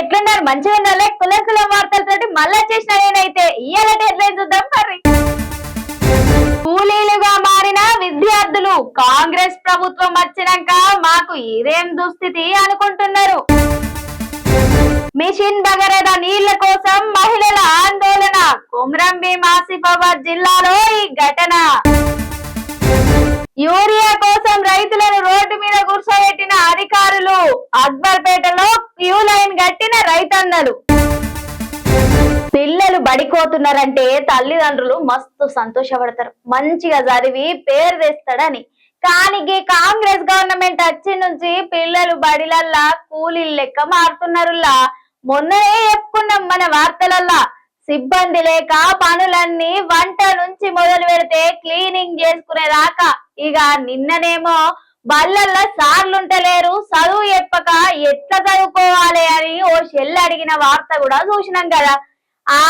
ఎట్లున్నారు? మంచిగా ఉండాలి కుల కుల వార్తలతో మళ్ళా చేసిన నేనైతే. ఇయ్యాల హెడ్లైన్ చూద్దాం మరి. కూలీలుగా మారిన విద్యార్థులు కాంగ్రెస్ ప్రభుత్వం వచ్చినాక మాకు ఇదేం దుస్థితి అనుకుంటున్నారు? మిషన్ బగరద నీళ్ళ కోసం మహిళల ఆందోళన. కుమ్రంభీం ఆసిఫాబాద్ జిల్లాలో ఈ ఘటన. యూరియా కోసం రైతులను రోడ్డు మీద కూర్చోబెట్టిన అధికారులు అక్బర్పేటలో క్యూ లైన్ కట్టిన రైతన్నలు. పిల్లలు బడికోతున్నారంటే తల్లిదండ్రులు మస్తు సంతోషపడతారు. మంచిగా చదివి పేరు తెస్తాడని. కానీ కాంగ్రెస్ గవర్నమెంట్ వచ్చి నుంచి పిల్లలు బడిలల్లా కూలీలు లెక్క మారుతున్నారులా మొన్ననే చెప్పుకున్నాం మన వార్తలల్లా. సిబ్బంది లేక పనులన్నీ వంట నుంచి మొదలు పెడితే క్లీనింగ్ చేసుకునేదాకా. ఇక నిన్ననేమో బళ్ళల్లో సార్లుంటలేరు చదువు చెప్పక ఎట్లా చదువుకోవాలి అని ఓ షెల్ అడిగిన వార్త కూడా చూసినాం కదా. ఆ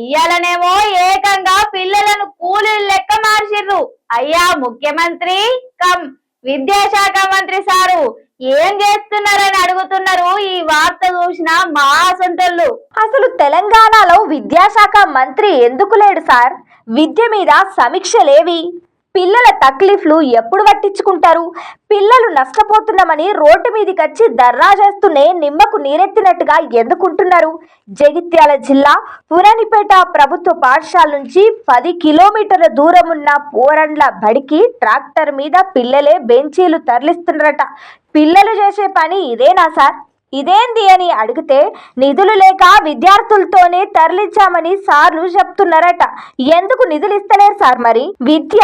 ఇయ్యాలనేమో ఏకంగా పిల్లలను కూలీలు లెక్క మార్చిర్రు. అయ్యా ముఖ్యమంత్రి కమ్ విద్యాశాఖ మంత్రి సారు ఏం చేస్తున్నారని అడుగుతున్నారు ఈ వార్త చూసిన మా సొంతళ్ళు అసలు తెలంగాణలో విద్యాశాఖ మంత్రి ఎందుకు లేడు సార్? విద్య మీద సమీక్షలేవి? పిల్లల తక్లీఫ్లు ఎప్పుడు పట్టించుకుంటారు పిల్లలు నష్టపోతున్నామని రోడ్డు మీదకి వచ్చి దర్రా చేస్తూనే నిమ్మకు నీరెత్తినట్టుగా ఎందుకుంటున్నారు? జగిత్యాల జిల్లా పురాణిపేట ప్రభుత్వ పాఠశాల నుంచి పది కిలోమీటర్ల దూరం ఉన్న పోరండ్ల బడికి ట్రాక్టర్ మీద పిల్లలే బెంచీలు తరలిస్తున్నారట. పిల్లలు చేసే పని ఇదేనా సార్? ఇదేంది అని అడిగితే నిధులు లేక విద్యార్థులతోనే తరలించామని సార్లు చెప్తున్నారట. ఎందుకు నిధులు ఇస్తలేరు సార్ మరి? విద్య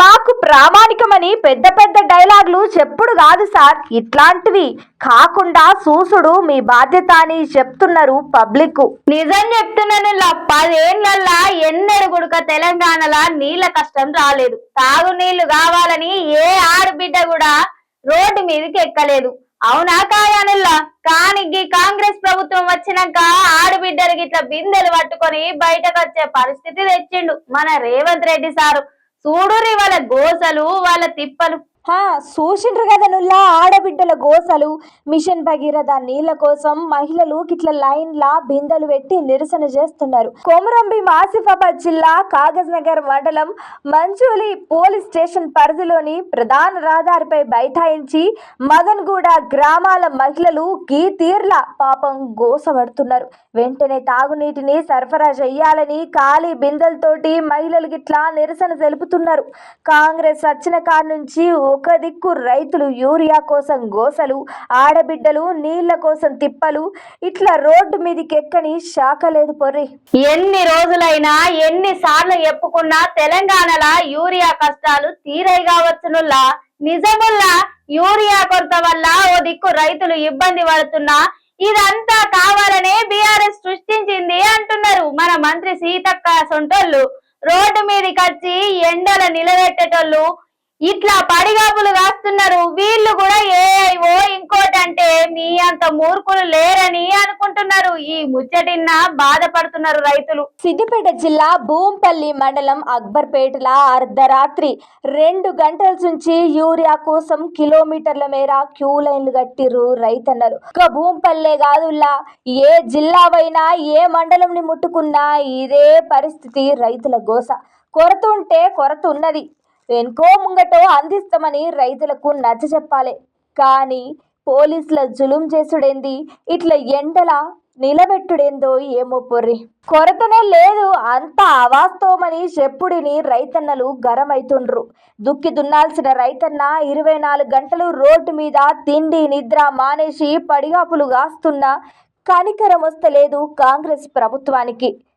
మాకు ప్రామాణికమని పెద్ద పెద్ద డైలాగులు చెప్పుడు కాదు సార్. ఇట్లాంటివి కాకుండా చూసుడు మీ బాధ్యత అని చెప్తున్నారు పబ్లిక్ నిజం చెప్తున్నాను లా, పదేళ్ళల్లా ఎన్నడు గుడక తెలంగాణలో నీళ్ళ కష్టం రాలేదు. తాగునీళ్ళు కావాలని ఏ ఆడబిడ్డ కూడా రోడ్డు మీదకి ఎక్కలేదు. అవునా కాయానుల్లా కానీ ఈ కాంగ్రెస్ ప్రభుత్వం వచ్చినాక ఆడబిడ్డలకి ఇట్లా బిందెలు పట్టుకొని బయటకు వచ్చే పరిస్థితి తెచ్చిండు మన రేవంత్ రెడ్డి సారు. చూడుర్రి వాళ్ళ గోసలు వాళ్ళ తిప్పలు చూసిండ్రు కదా నుల్లా ఆడబిడ్డల గోసలు. మిషన్ భగీరథ నీళ్ళ కోసం మహిళలు గిట్ల లైన్లా బిందెలు పెట్టి నిరసన చేస్తున్నారు. కొమరంబి ఆసిఫాబాద్ జిల్లా కాగజ్ నగర్ మండలం మంచూలి పోలీస్ స్టేషన్ పరిధిలోని ప్రధాన రహదారిపై బైఠాయించి మదన్గూడ గ్రామాల మహిళలు గీ తీర్ల పాపం గోసపడుతున్నారు. వెంటనే తాగునీటిని సరఫరా చేయాలని ఖాళీ బిందెలతోటి మహిళలు గిట్లా నిరసన తెలుపుతున్నారు. కాంగ్రెస్ వచ్చిన కాడ నుంచి ఒక దిక్కు రైతులు యూరియా కోసం గోసలు ఆడబిడ్డలు నీళ్ళ కోసం తిప్పలు ఇట్లా రోడ్డు మీదకి ఎక్కని శాఖ లేదు పొర్రి. ఎన్ని రోజులైనా ఎన్ని సార్లు చెప్పుకున్నా తెలంగాణలో యూరియా కష్టాలు తీరై కావచ్చునుల్లా. నిజముల్లా యూరియా కొరత వల్ల ఓ దిక్కు రైతులు ఇబ్బంది పడుతున్నా. ఇదంతా కావాలనే బీఆర్ఎస్ సృష్టించింది అంటున్నారు మన మంత్రి సీతక్క సొంటోళ్ళు. రోడ్డు మీదకి వచ్చి ఎండల నిలబెట్టేటోళ్ళు ఇట్లా పడిగాపులు కాస్తున్నారు. వీళ్ళు కూడా ఏఐఓ ఇంకోటంటే మీ అంత మూర్ఖులు లేరని అనుకుంటున్నారు. ఈ ముచ్చటిన్న బాధపడుతున్నారు రైతులు. సిద్దిపేట జిల్లా భూంపల్లి మండలం అక్బర్పేటల అర్ధరాత్రి రెండు గంటల నుంచి యూరియా కోసం కిలోమీటర్ల మేర క్యూ లైన్లు కట్టిర్రు రైతన్నలు. ఇక భూంపల్లే కాదుల్లా ఏ జిల్లావైనా ఏ మండలంని ముట్టుకున్నా ఇదే పరిస్థితి రైతుల గోస. కొరత ఉంటే కొరత ఉన్నది. వెనుకో ముంగటో అందిస్తామని రైతులకు నచ్చ చెప్పాలి. కానీ పోలీసుల జులుం చేసుడేంది? ఇట్లా ఎండల నిలబెట్టుడేందో ఏమో పొర్రి. కొరతనే లేదు అంత అవాస్తవమని చెప్పుడిని రైతన్నలు గరమైతుండ్రు. దుక్కి దున్నాల్సిన రైతన్న ఇరవై నాలుగు గంటలు రోడ్డు మీద తిండి నిద్ర మానేసి పడిగాపులు కాస్తున్నా కనికరం వస్తలేదు కాంగ్రెస్ ప్రభుత్వానికి.